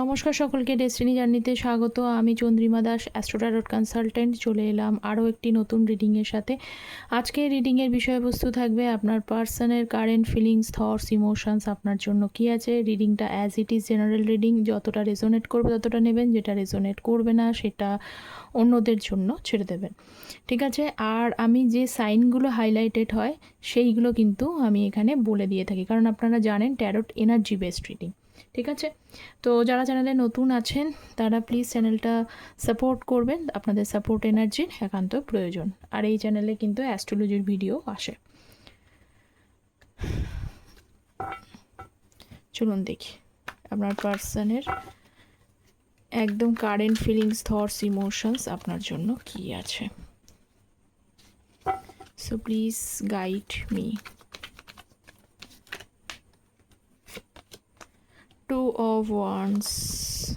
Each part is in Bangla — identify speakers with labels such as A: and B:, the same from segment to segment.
A: নমস্কার সকলকে ডেস্টিনি জার্নিতে স্বাগত। আমি চন্দ্রিমা দাস অ্যাস্ট্রোটারট কনসালটেন্ট চলে এলাম আরও একটি নতুন রিডিংয়ের সাথে। আজকে রিডিংয়ের বিষয়বস্তু থাকবে আপনার পার্সনের কারেন্ট ফিলিংস থটস ইমোশনস আপনার জন্য কী আছে? রিডিংটা as it is general reading যতটা রেজোনেট করবে ততটা নেবেন, যেটা রেজোনেট করবে না, সেটা অন্যদের জন্য ছেড়ে দেবেন। ঠিক আছে? আর আমি যে সাইনগুলো হাইলাইটেড হয়, সেইগুলো কিন্তু আমি এখানে বলে দিয়ে থাকি। কারণ আপনারা জানেন ট্যারোট এনার্জি বেসড রিডিং ঠিক আছে? তো যারা চ্যানেলে নতুন আছেন, তারা প্লিজ চ্যানেলটা সাপোর্ট করবেন। আপনাদের সাপোর্ট এনার্জির একান্ত প্রয়োজন। আর এই চ্যানেলে কিন্তু অ্যাস্ট্রোলজির ভিডিও আসে। চলুন দেখি। আপনার পার্সনের একদম কারেন্ট ফিলিংস থটস ইমোশনস আপনার জন্য কি আছে? So please guide me two of wands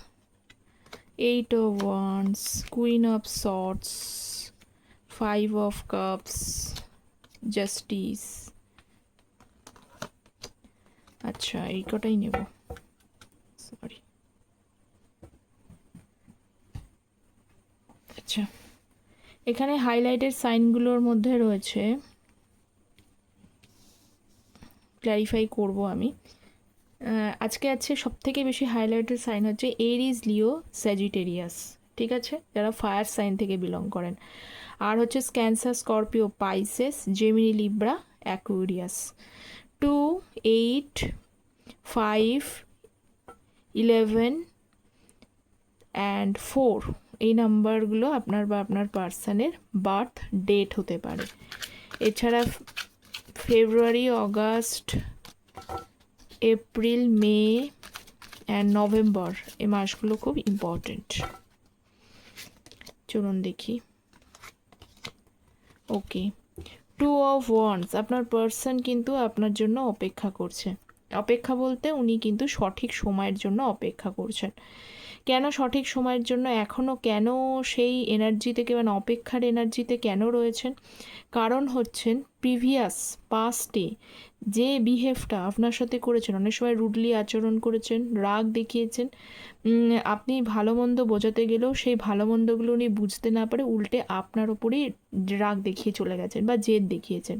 A: eight of wands queen of swords five of cups justice আচ্ছা এই কটাই নেব সরি আচ্ছা এখানে হাইলাইটেড সাইনগুলোর মধ্যে রয়েছে ক্ল্যারিফাই করব আমি আজকে আছে সব থেকে বেশি হাইলাইটেড সাইন হচ্ছে এরিজ লিও স্যাজিটেরিয়াস ঠিক আছে? যারা ফায়ার সাইন থেকে বিলং করেন। আর হচ্ছে Cancer Scorpio Pisces Gemini Libra Aquarius two eight five eleven and four এই নাম্বারগুলো আপনার বা আপনার পার্সনের বার্থ ডেট হতে পারে। এছাড়া February August April, May and November এই মাসগুলো খুব ইম্পর্টেন্ট চলুন দেখি। ওকে টু অফ ওয়ান্স আপনার পার্সন কিন্তু আপনার জন্য অপেক্ষা করছে। অপেক্ষা বলতে উনি কিন্তু সঠিক সময়ের জন্য অপেক্ষা করছেন। কেন সঠিক সময়ের জন্য এখনও কেন সেই এনার্জি থেকে মানে অপেক্ষার এনার্জিতে কেন রয়েছেন? কারণ হচ্ছেন প্রিভিয়াস পাস্টে যে বিহেভটা আপনার সাথে করেছেন, অনেক সময় রুডলি আচরণ করেছেন, রাগ দেখিয়েছেন আপনি ভালো মন্দ বোঝাতে গেলেও সেই ভালো মন্দগুলো উনি বুঝতে না পারে, উল্টে আপনার ওপরেই রাগ দেখিয়ে চলে গেছেন বা জেদ দেখিয়েছেন।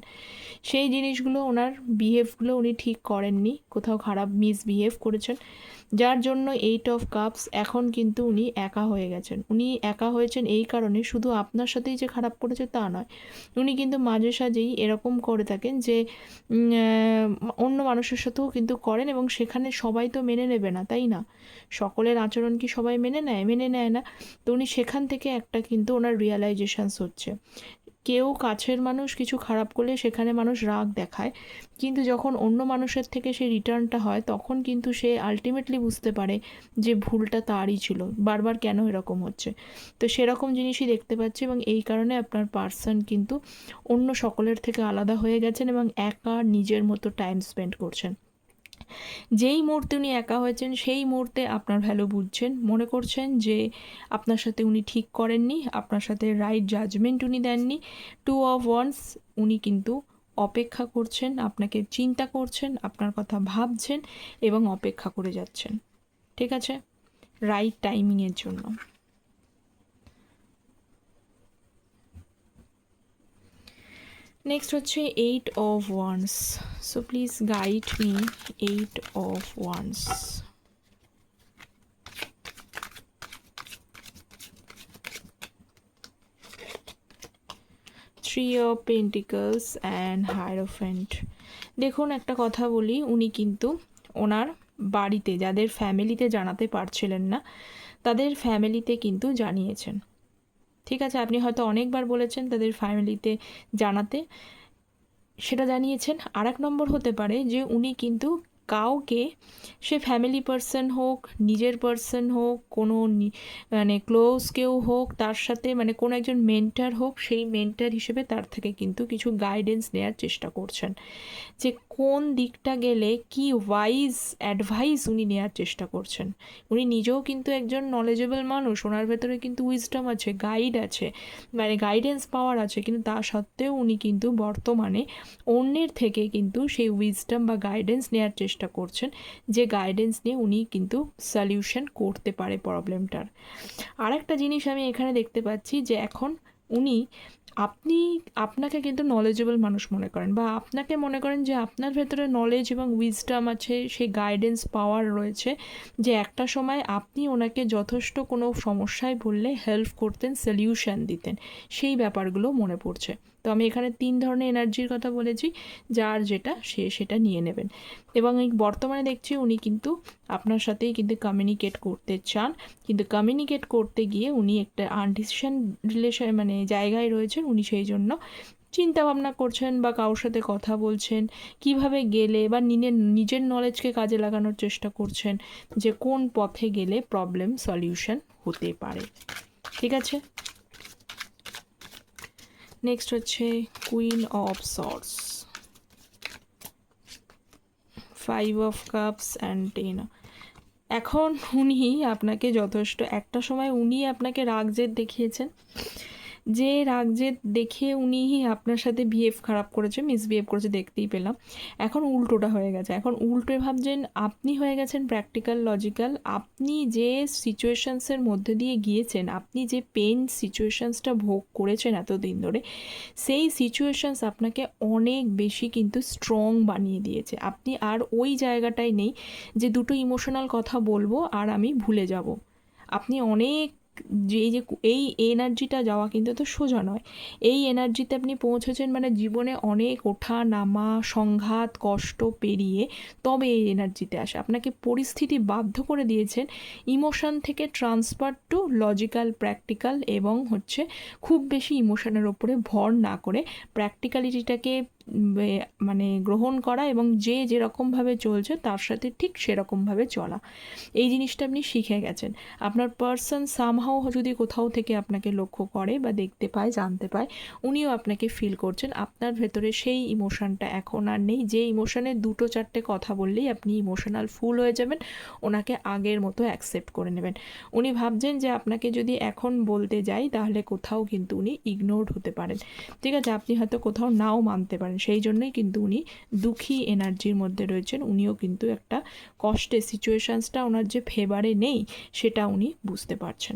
A: সেই জিনিসগুলো ওনার বিহেভগুলো উনি ঠিক করেননি, কোথাও খারাপ মিসবিহেভ করেছেন, যার জন্য এইট অফ কাপস এখন কিন্তু উনি একা হয়ে গেছেন। উনি একা হয়েছেন এই কারণে শুধু আপনার সাথেই যে খারাপ করেছে তা নয়, উনি কিন্তু মাঝে সাঝেই এরকম করে থাকেন যে অন্য মানুষের সাথেও কিন্তু করেন এবং সেখানে সবাই তো মেনে নেবে না, তাই না? সকলের আচরণ কি সবাই মেনে নেয়? মেনে নেয় না। তো উনি সেখান থেকে একটা কিন্তু ওনার রিয়েলাইজেশানস হচ্ছে। কেউ কাছের মানুষ কিছু খারাপ করলে সেখানে মানুষ রাগ দেখায়। কিন্তু যখন অন্য মানুষের থেকে সে রিটার্নটা হয়, তখন কিন্তু সে আলটিমেটলি বুঝতে পারে যে ভুলটা তারই ছিল। বারবার কেন এরকম হচ্ছে? তো সেরকম জিনিসই দেখতে পাচ্ছি এবং এই কারণে আপনার পার্সন কিন্তু অন্য সকলের থেকে আলাদা হয়ে গেছেন এবং একা নিজের মতো টাইম স্পেন্ড করছেন। যেই মুহূর্তে উনি একা হয়েছেন, সেই মুহূর্তে আপনার ভ্যালু বুঝছেন। মনে করছেন যে আপনার সাথে উনি ঠিক করেননি, আপনার সাথে রাইট জাজমেন্ট উনি দেননি। টু অফ ওয়ান্স উনি কিন্তু অপেক্ষা করছেন, আপনাকে চিন্তা করছেন, আপনার কথা ভাবছেন এবং অপেক্ষা করে যাচ্ছেন। ঠিক আছে? রাইট টাইমিংয়ের জন্য। নেক্সট হচ্ছে eight of wands so please guide me eight of wands three of pentacles and hierophant দেখুন, একটা কথা বলি, উনি কিন্তু ওনার বাড়িতে, যাদের ফ্যামিলিতে জানাতে পারছিলেন না, তাদের ফ্যামিলিতে কিন্তু জানিয়েছেন। ঠিক আছে, আপনি হয়তো অনেকবার বলেছেন তাদের ফ্যামিলিতে জানাতে। সেটা জানিয়েছেন। আর এক নম্বর হতে পারে যে উনি কিন্তু কাউকে, সে ফ্যামিলি পার্সন হোক, নিজের পার্সন হোক, কোনো মানে ক্লোজ কেউ হোক, তার সাথে মানে কোনো একজন মেন্টার হোক, সেই মেন্টার হিসেবে তার থেকে কিন্তু কিছু গাইডেন্স নেওয়ার চেষ্টা করছেন। যে কোন দিকটা গেলে কি ওয়াইজ অ্যাডভাইস উনি নেওয়ার চেষ্টা করছেন? উনি নিজেও কিন্তু একজন নলেজেবল মানুষ, ওনার ভেতরে কিন্তু উইজডম আছে গাইড আছে মানে গাইডেন্স পাওয়ার আছে, কিন্তু তা সত্ত্বেও উনি কিন্তু বর্তমানে অন্যের থেকে কিন্তু সেই উইজডম বা গাইডেন্স নেওয়ার চেষ্টা করছেন, যে গাইডেন্স নিয়ে উনি কিন্তু সলিউশন করতে পারে প্রবলেমটার আরেকটা জিনিস আমি এখানে দেখতে পাচ্ছি যে এখন উনি আপনি, আপনাকে কিন্তু নলেজেবল মানুষ মনে করেন বা আপনাকে মনে করেন যে আপনার ভেতরে নলেজ এবং উইজডাম আছে, সেই গাইডেন্স পাওয়ার রয়েছে যে একটা সময় আপনি ওনাকে যথেষ্ট কোনো সমস্যায় বললে হেল্প করতেন সলিউশন দিতেন, সেই ব্যাপারগুলো মনে পড়ছে। তো আমি এখানে তিন ধরনের এনার্জির কথা বলেছি, যার যেটা সে সেটা নিয়ে নেবেন। এবং এই বর্তমানে দেখছি উনি কিন্তু আপনার সাথেই কিন্তু কমিউনিকেট করতে চান। কিন্তু কমিউনিকেট করতে গিয়ে উনি একটা আনডিসিশন রিলেশন মানে জায়গায় রয়েছেন, উনি সেই জন্য চিন্তা ভাবনা করছেন বা কারোর সাথে কথা বলছেন, কীভাবে গেলে বা নিজের নিজের নলেজকে কাজে লাগানোর চেষ্টা করছেন, যে কোন পথে গেলে প্রবলেম সলিউশন হতে পারে। ঠিক আছে? নেক্সট হচ্ছে queen of swords five of cups and ten এখন উনি আপনাকে যথেষ্ট, একটা সময় উনি আপনাকে রাগ জেদ দেখিয়েছেন। যে রাগ যে দেখে উনি আপনার সাথে বিহেভ খারাপ করেছে মিসবিহেভ করেছে দেখতেই পেলাম। এখন উল্টোটা হয়ে গেছে। এখন উল্টোয় ভাবছেন, আপনি হয়ে গেছেন প্র্যাকটিক্যাল লজিক্যাল আপনি যে সিচুয়েশানসের মধ্যে দিয়ে গিয়েছেন, আপনি যে পেন সিচুয়েশানসটা ভোগ করেছেন এতদিন ধরে, সেই সিচুয়েশানস আপনাকে অনেক বেশি কিন্তু স্ট্রং বানিয়ে দিয়েছে। আপনি আর ওই জায়গাটায় নেই যে দুটো ইমোশনাল কথা বলব আর আমি ভুলে যাব। আপনি অনেক যে, এই যে এই এনার্জিটা যাওয়া কিন্তু তো সোজা নয়। এই এনার্জিতে আপনি পৌঁছেছেন মানে জীবনে অনেক ওঠা, নামা, সংঘাত, কষ্ট পেরিয়ে তবে এই এনার্জিতে আসে। আপনাকে পরিস্থিতি বাধ্য করে দিয়েছেন ইমোশন থেকে ট্রান্সফার টু লজিক্যাল, প্র্যাকটিক্যাল এবং হচ্ছে খুব বেশি ইমোশনের ওপরে ভর না করে প্র্যাকটিক্যালিটিটাকে মানে গ্রহণ করা এবং যে যেরকমভাবে চলছে তার সাথে ঠিক সেরকমভাবে চলা। এই জিনিসটা আপনি শিখে গেছেন। আপনার পার্সন সামহাও যদি কোথাও থেকে আপনাকে লক্ষ্য করে বা দেখতে পায়, জানতে পায়, উনিও আপনাকে ফিল করছেন। আপনার ভেতরে সেই ইমোশনটা এখন আর নেই। যে ইমোশনের দুটো চারটে কথা বললেই আপনি ইমোশনাল ফুল হয়ে যাবেন, ওনাকে আগের মতো অ্যাকসেপ্ট করে নেবেন। উনি ভাবছেন যে আপনাকে যদি এখন বলতে যাই, তাহলে কোথাও কিন্তু উনি ইগনোরড হতে পারেন। ঠিক আছে, আপনি হয়তো কোথাও নাও মানতে পারেন। সেই জন্যই কিন্তু উনি দুঃখী এনার্জির মধ্যে রয়েছেন। উনিও কিন্তু একটা কষ্টে সিচুয়েশানসটা ওনার যে ফেভারে নেই, সেটা উনি বুঝতে পারছেন।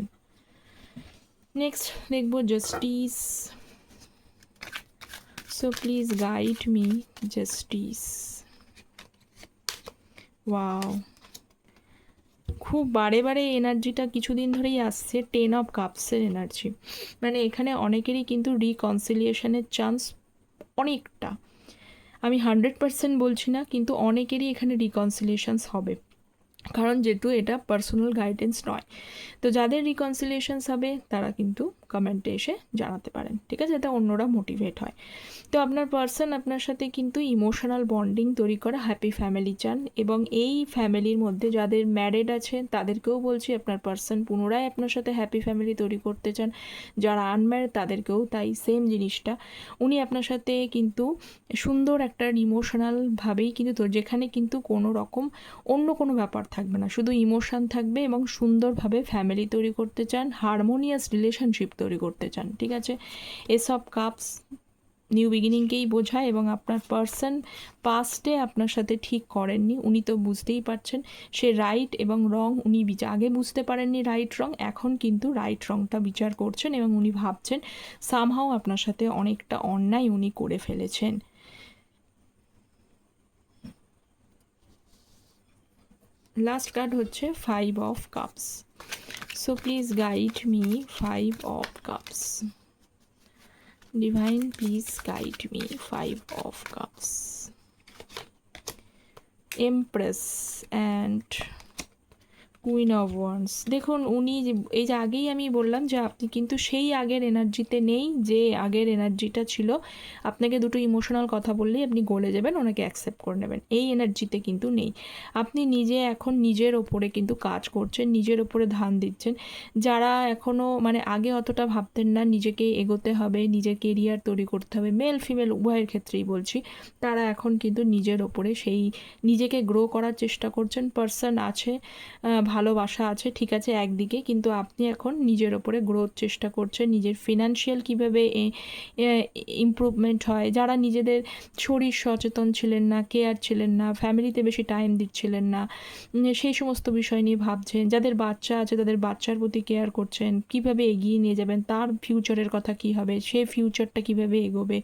A: নেক্সট দেখব justice so please guide me justice wow খুব বারে বারে এনার্জিটা কিছুদিন ধরেই আসছে টেন অফ কাপসের এনার্জি মানে এখানে অনেকেরই কিন্তু রিকনসিলিয়েশনের চান্স অনেকটা। আমি হান্ড্রেড পার্সেন্ট বলছি না কিন্তু অনেকেরই এখানে রিকনসিলিয়েশনস হবে। কারণ যেহেতু এটা পার্সোনাল গাইডেন্স নয়। তো যাদের রিকনসিলিয়েশনস হবে, তারা কিন্তু কমেন্টে এসে জানাতে পারেন, ঠিক আছে? যাতে অন্যরা মোটিভেট হয়। তো আপনার পার্সন আপনার সাথে কিন্তু ইমোশনাল বন্ডিং তৈরি করা হ্যাপি ফ্যামিলি চান এবং এই ফ্যামিলির মধ্যে যাদের ম্যারেড আছে, তাদেরকেও বলছি আপনার পার্সন পুনরায় আপনার সাথে হ্যাপি ফ্যামিলি তৈরি করতে চান। যারা আনম্যারেড তাদেরকেও তাই সেম জিনিসটা। উনি আপনার সাথে কিন্তু সুন্দর একটা ইমোশনালভাবেই কিন্তু যেখানে কিন্তু কোনো রকম অন্য কোনো ব্যাপার থাকবে না। শুধু ইমোশান থাকবে এবং সুন্দরভাবে ফ্যামিলি তৈরি করতে চান হারমোনিয়াস রিলেশনশিপ তৈরি করতে চান, ঠিক আছে? এসব কাপস নিউ বিগিনিংকেই বোঝায় এবং আপনার পার্সন পাস্টে আপনার সাথে ঠিক করেননি, উনি তো বুঝতেই পারছেন। সে রাইট এবং রং উনি আগে বুঝতে পারেননি রাইট রং এখন কিন্তু রাইট রংটা বিচার করছেন এবং উনি ভাবছেন সামহাও আপনার সাথে অনেকটা অন্যায় উনি করে ফেলেছেন। লাস্ট কার্ড হচ্ছে five of cups so please guide me five of cups Divine, please guide me. Five of Cups. Empress and queen of wands দেখুন, উনি এই যে আগেই আমি বললাম যে আপনি কিন্তু সেই আগের এনার্জিতে নেই যে আগের এনার্জিটা ছিল। আপনাকে দুটো ইমোশনাল কথা বললেই আপনি গলে যাবেন, ওনাকে অ্যাকসেপ্ট করে নেবেন। এই এনার্জিতে কিন্তু নেই। আপনি নিজে এখন নিজের ওপরে কিন্তু কাজ করছেন, নিজের ওপরে ধান দিচ্ছেন। যারা এখনও মানে আগে অতটা ভাবতেন না নিজেকে এগোতে হবে, নিজের কেরিয়ার তৈরি করতে হবে মেল ফিমেল উভয়ের ক্ষেত্রেই বলছি, তারা এখন কিন্তু নিজের ওপরে সেই, নিজেকে গ্রো করার চেষ্টা করছেন। পার্সন আছে ভালোবাসা আছে, ঠিক আছে, একদিকে, কিন্তু আপনি এখন নিজের ওপরে গ্রোথ চেষ্টা করছেন, নিজের ফিনান্সিয়াল কীভাবে ইমপ্রুভমেন্ট হয়, যারা নিজেদের শরীর সচেতন ছিলেন না কেয়ার ছিলেন না ফ্যামিলিতে বেশি টাইম দিচ্ছিলেন না সেই সমস্ত বিষয় নিয়ে ভাবছেন, যাদের বাচ্চা আছে, তাদের বাচ্চার প্রতি কেয়ার করছেন, কীভাবে এগিয়ে নিয়ে যাবেন, তার ফিউচারের কথা কী হবে, সে ফিউচারটা কীভাবে এগোবে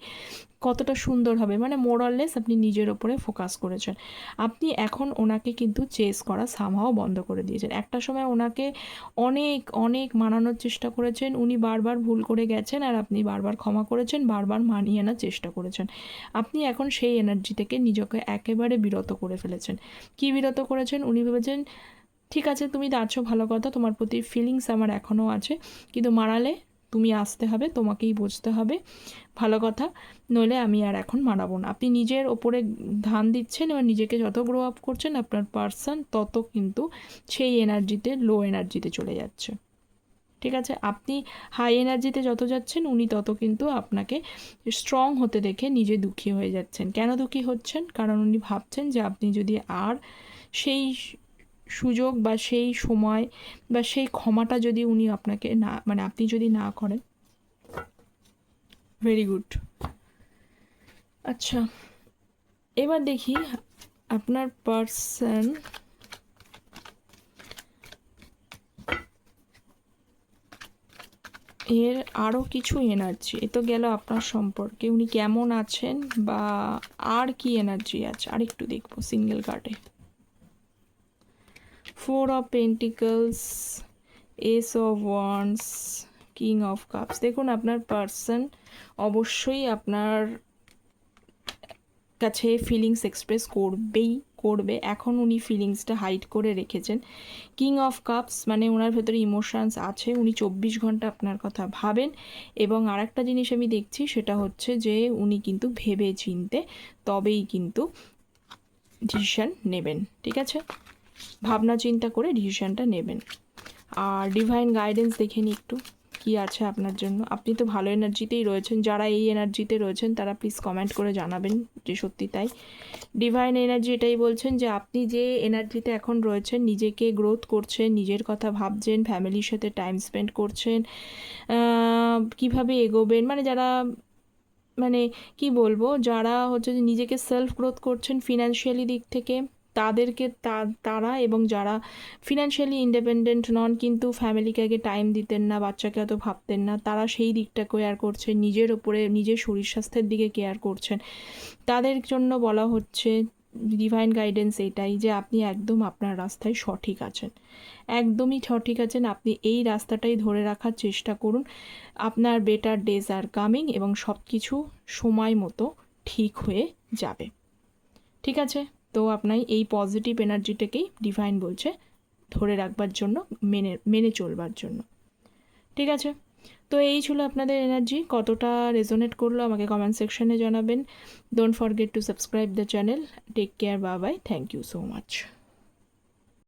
A: কতটা সুন্দর হবে। মানে মোরাললেস আপনি নিজের ওপরে ফোকাস করেছেন। আপনি এখন ওনাকে কিন্তু চেস করা সামহাও বন্ধ করে দিয়েছেন। একটা সময় ওনাকে অনেক অনেক মানানোর চেষ্টা করেছেন। উনি বারবার ভুল করে গেছেন আর আপনি বারবার ক্ষমা করেছেন, বারবার মানিয়ে আনার চেষ্টা করেছেন। আপনি এখন সেই এনার্জি থেকে নিজেকে একেবারে বিরত করে ফেলেছেন। কি বিরত করেছেন? উনি ভেবেছেন, ঠিক আছে, তুমি আছো ভালো কথা, তোমার প্রতি ফিলিংস আমার এখনও আছে, কিন্তু মারালে তুমি আসতে হবে, তোমাকেই বুঝতে হবে। ভালো কথা, নইলে আমি আর এখন মানাবো না। আপনি নিজের ওপরে ধান দিচ্ছেন এবং নিজেকে যত গ্রো আপ করছেন, আপনার পার্সন তত কিন্তু সেই এনার্জিতে লো এনার্জিতে চলে যাচ্ছে। ঠিক আছে? আপনি হাই এনার্জিতে যত যাচ্ছেন, উনি তত কিন্তু আপনাকে স্ট্রং হতে দেখে নিজে দুঃখী হয়ে যাচ্ছেন। কেন দুঃখী হচ্ছেন? কারণ উনি ভাবছেন যে আপনি যদি আর সেই সুযোগ বা সেই সময় বা সেই ক্ষমাটা যদি উনি আপনাকে না মানে আপনি যদি না করেন। ভেরি গুড আচ্ছা এবার দেখি আপনার পার্সন এর আরও কিছু এনার্জি এ তো গেল আপনার সম্পর্কে। উনি কেমন আছেন বা আর কি এনার্জি আছে? আর একটু দেখব সিঙ্গেল কার্ডে four of pentacles ace of wands king of cups দেখুন, আপনার পার্সন অবশ্যই আপনার কাছে ফিলিংস এক্সপ্রেস করবেই, করবে। এখন উনি ফিলিংসটা হাইড করে রেখেছেন। কিং অফ কাপস মানে ওনার ভেতরে ইমোশনস আছে, উনি চব্বিশ ঘণ্টা আপনার কথা ভাবেন। এবং আরেকটা জিনিস আমি দেখছি, সেটা হচ্ছে যে উনি কিন্তু ভেবে চিনতে তবেই কিন্তু ডিসিশন নেবেন, ঠিক আছে? ভাবনা চিন্তা করে ডিসিশনটা নেবেন। আর ডিভাইন গাইডেন্স দেখে নিই একটু, কি আছে আপনার জন্য। আপনি তো ভালো এনার্জিতেই রয়েছেন, যারা এই এনার্জিতে রয়েছেন তারা প্লিজ কমেন্ট করে জানাবেন যে সত্যি তাই। ডিভাইন এনার্জি এটাই বলছেন যে আপনি যে এনার্জিতে এখন রয়েছেন, নিজেকে গ্রোথ করছেন, নিজের কথা ভাবছেন ফ্যামিলির সাথে টাইম স্পেন্ড করছেন কীভাবে এগোবেন মানে যারা মানে কি বলব, যারা হচ্ছে যে নিজেকে সেলফ গ্রোথ করছেন ফিনান্সিয়ালি দিক থেকে তাদেরকে তারা এবং যারা ফিনান্সিয়ালি ইন্ডিপেন্ডেন্ট নন কিন্তু ফ্যামিলিকে আগে টাইম দিতেন না, বাচ্চাকে অত ভাবতেন না, তারা সেই দিকটা কেয়ার করছেন, নিজের ওপরে নিজের শরীর স্বাস্থ্যের দিকে কেয়ার করছেন। তাদের জন্য বলা হচ্ছে ডিভাইন গাইডেন্স এটাই যে আপনি একদম আপনার রাস্তায় সঠিক আছেন। একদমই সঠিক আছেন, আপনি এই রাস্তাটাই ধরে রাখার চেষ্টা করুন। আপনার বেটার ডেজ আর কামিং এবং সব কিছু সময় মতো ঠিক হয়ে যাবে। ঠিক আছে? তো আপনার এই পজিটিভ এনার্জিটাকেই ডিভাইন বলছে, ধরে রাখবার জন্য, মেনে মেনে চলবার জন্য। ঠিক আছে? তো এই ছিল আপনাদের এনার্জি কতটা রেজোনেট করল আমাকে কমেন্ট সেকশনে জানাবেন। Don't forget to subscribe the channel take care Babai thank you so much